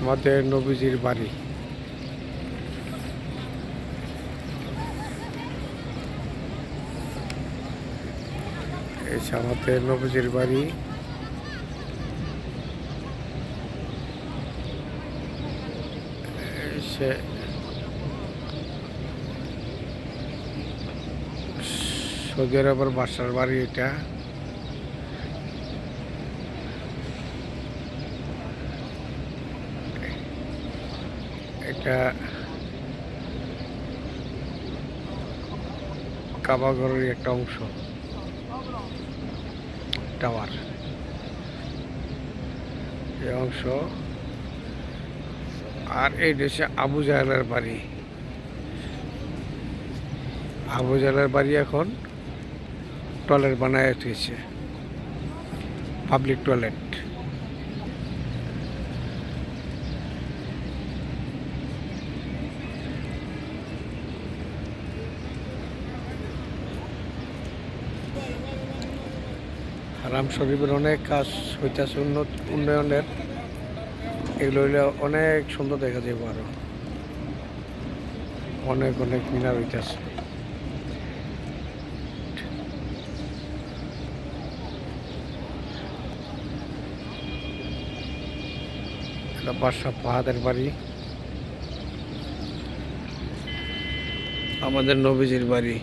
আমাদের নবীজির বাড়ি। যে আমাদের নবীজির বাড়ি। সে সৌদি আরবের বাসার বাড়ি এটা। এটা কাবাগরের একটা অংশ, টাওয়ার। এই অংশ। আর এই দেশে আবু জাহেলের বাড়ি। আবু জাহেলের বাড়ি এখন টয়লেট বানায় উঠেছে পাবলিক টয়লেট হারাম শরীফের অনেক কাজ হইতেছে উন্নত উন্নয়নের। এগুলো হইলে অনেক সুন্দর দেখা যাবে আরও। অনেক অনেক মিনার হইতেছে। বাদশাহ পাহাদের বাড়ি। আমাদের নবীজির বাড়ি।